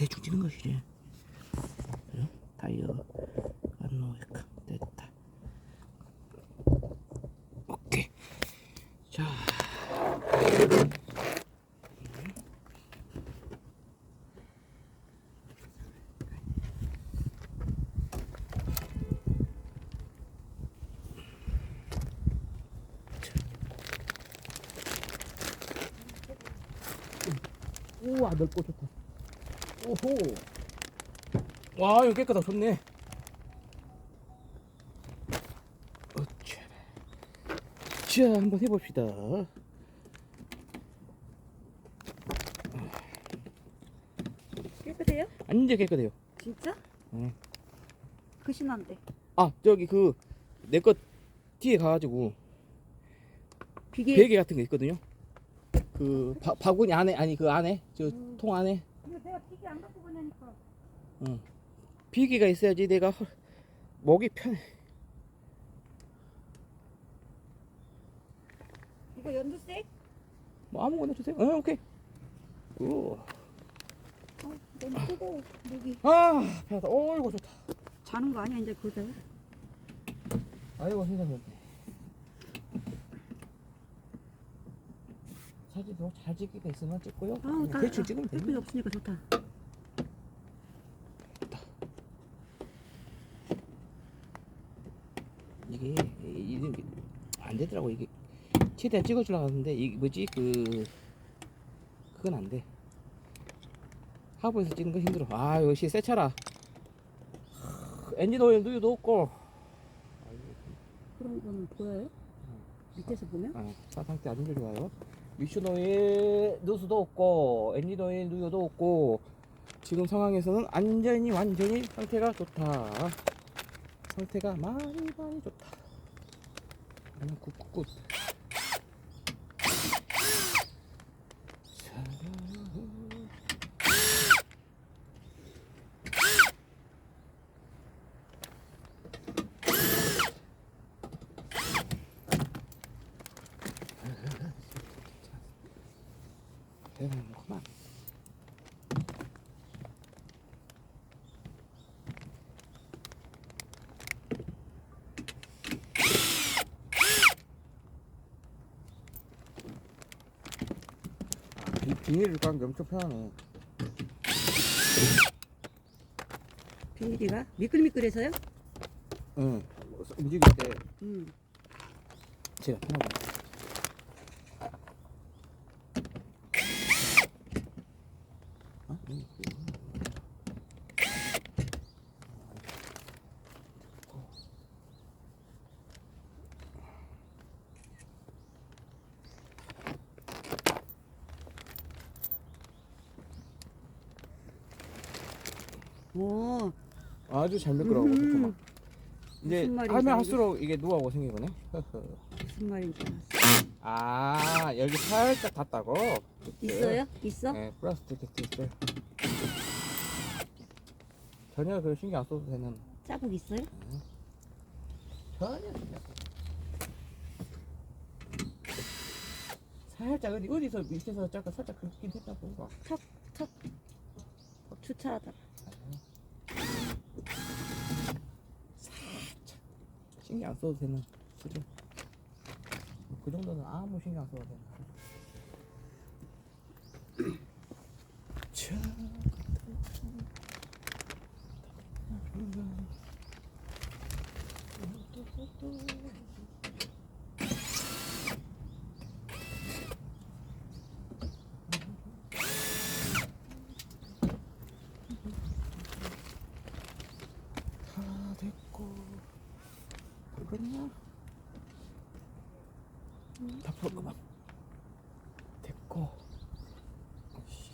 대충 찍는 것이지. 그죠? 타이어 안노에카 됐다. 오케이. 자. 우와 넓고 좋다. 오호. 와 이거 깨끗하다 좋네. 자 한번 해봅시다. 깨끗해요? 완전 깨끗해요. 진짜? 응. 크신한데 아 저기 그 내 것 뒤에 가가지고 비계 베개 같은 거 있거든요. 그 바, 바구니 안에 아니 그 안에 저 통 안에 내가 비계 안 갖고 가냐니까 비계가 있어야지 내가 헐- 목이 편해. 이거 연두색? 뭐 아무거나 주세요. 어 오케이. 오. 어, 너무 뜨거워 목이 아. 오 이거 좋다. 자는 거 아니야 이제 그러다 아이고 세상에. 사진도 잘 찍기가 있으면 찍고요. 아우 그냥 대충 찍으면 햇빛 됩니다. 없으니까 좋다 이게 이게 안 되더라고 이게 최대한 찍어주려고 하는데 이게 뭐지 그 그건 안 돼. 하부에서 찍는 건 힘들어. 아 역시 새 차라. 엔진 오일 누유도 없고. 그런 거는 보여요? 밑에서 보면? 아, 차 상태 아주 좋아요. 오일 누수도 없고 오일 누유도 없고 지금 상황에서는 완전히 완전히 상태가 좋다. 상태가 많이 많이 좋다. 아니 굿굿굿. 대단하구만. 이 비닐을 깐게 엄청 편하네. 비닐이가 미끌미끌해서요? 응. 움직일 때 음. 제가 편하고. 어? 응. 오 아주 잘 미끄러워. 음. 이제 무슨 말인지 하면 알겠- 할수록 이게 노하우가 생기거네. 무슨 말인지 알았어 아 여기 살짝 닿다고. 있어요? 있어? 네 플라스틱 텍스 있어요. 전혀 그 신경 안 써도 되는. 자국 있어요? 전혀 신경 안 써도 살짝 어디 어디서 밑에서 잠깐 살짝 긁긴 했다고. 봐. 턱턱 주차하다 신경 안 써도 되는 수준. 그 정도는 아무 신경 안 써도 되는. 자. 다 됐고 다그랬나? 다 풀었구만 됐고 아이씨.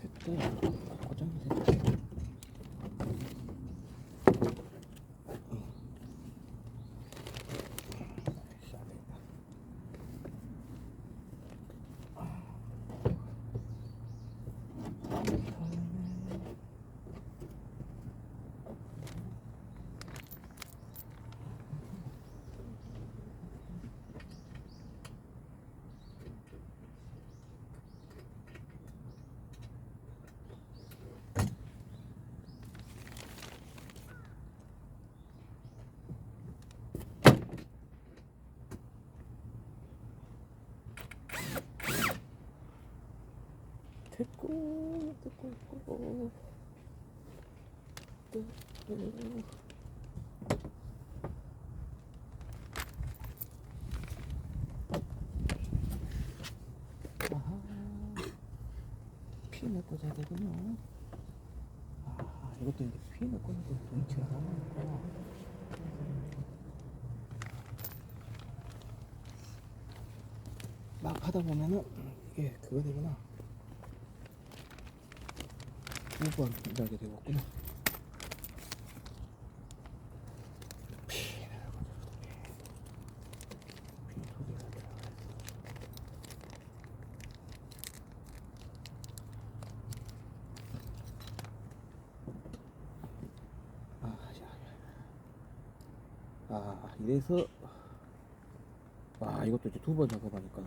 됐다 됐다 됐다 됐고 됐고 됐고 아하. 핀을 꽂아야 되군요. 아 이것도 이제 핀을 꽂아야 돼 동치가 나오니까 막 하다 보면은 이게 그거 되구나 두번 일하게 들어가서 아, 야. 아, 이래서 아, 이것도 이제 두 번 작업하니까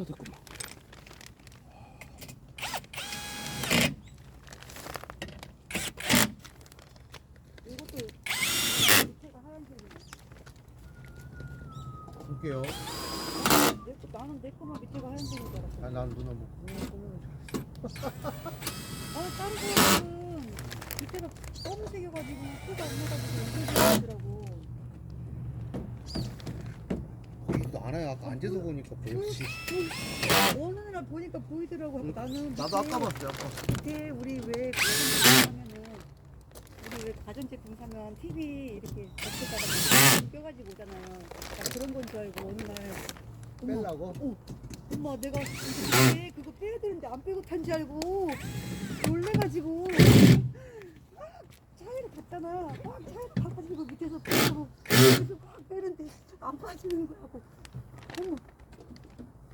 다 됐구만. 이것도 밑에가 하얀색이야. 볼게요. 내 거, 나는 내 거만 밑에가 하얀색인 줄 알았어. 아, 난 누나 뭐. 아, 다른 거는 밑에가 검은색이어가지고 표가 안 나가지고 연결되더라고. 와요. 아까 앉아서 보니까 보였지. 어느 날 보니까 보이더라고. 하고 나는 나도 아까 봤어요. 아까. 밑에 우리 왜 가전제품 사면은 우리 왜 가전제품 사면 TV 이렇게 덮에다가 껴가지고 오잖아요. 나 그런 건 줄 알고 어느 날 어머, 뺄라고? 어, 엄마 내가 이게 그거 빼야 되는데 안 빼고 탄 줄 알고 놀래가지고 막 차에를 갔잖아 막 차에 가가지고 밑에서 빼고 그래서 막 빼는데 안 빠지는 거라고 어머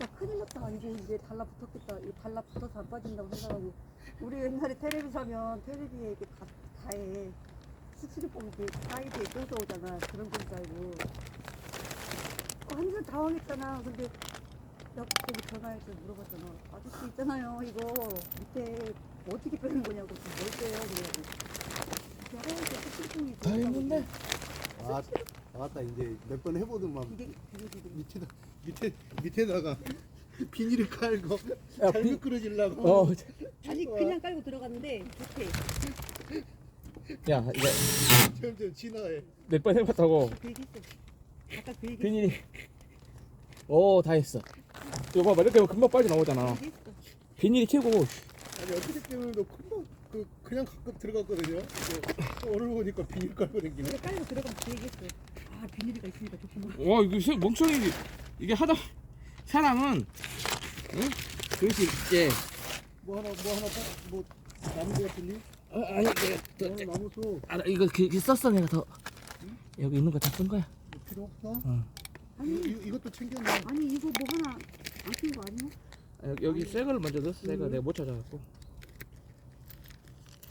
야 큰일 났다 이제 이제 달라붙었겠다 이 달라붙어서 안 빠진다고 생각하고 우리 옛날에 테레비 사면 텔레비에 이렇게 가, 가에 스티로폼 이렇게 사이드에 껴서 오잖아 그런 건줄 알고 완전 당황했잖아. 근데 나 거기 전화해서 물어봤잖아. 아저씨 있잖아요. 이거 밑에 어떻게 빼는 거냐고. 뭘 빼요? 그래가지고. 이렇게 다 했는데? 아, 나왔다. 이제 몇 번 해보더만. 이게. 밑에다, 밑에, 밑에다가 비닐을 깔고 야, 잘 비- 미끄러지려고. 어, 아니 그냥 깔고 들어갔는데 좋대. 야 이거 점점 진화해. 몇 번 해봤다고 그 얘기 했어. 아까 그 얘기 비닐이. 오, 다 했어. 이거 봐봐, 이렇게 하면 금방 빠져 나오잖아. 그 했어. 비닐이 최고. 아니 어떻게 때문에 너 금방 그 그냥 가끔 들어갔거든요. 또 오늘 보니까 비닐 깔고. 근데 깔고 들어가면 그 얘기 했어. 아 비닐이가 있으니까 좋구나. 와, 이거 세- 멍청이 이게 하다 사람은 응? 그것이 이제 뭐 하나 뭐 하나 딱, 뭐 나무 같은니? 어, 아니 내가 더, 어, 나무 소 아, 이거 그, 그 썼어 내가 더 여기 있는 거 다 쓴 거야. 뭐 필요 없어? 어. 아니 이, 이, 이것도 챙겼네. 아니 이거 뭐 하나 안쓴거 아니야? 아, 여기, 여기 새 거를 먼저 넣었어. 새거 내가 못 찾아갖고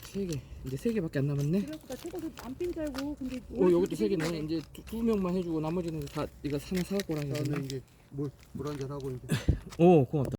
세 개. 이제 세 개밖에 안 남았네. 그래갖고 나 최고도 안뺀 줄 알고 근데 어, 여기도 세 개네. 이제 두, 두 명만 해주고 나머지는 다 이거 하나 사갖고 오라 나는 했는데. 이제 물 물 한잔 하고 이제. 오, 고맙다.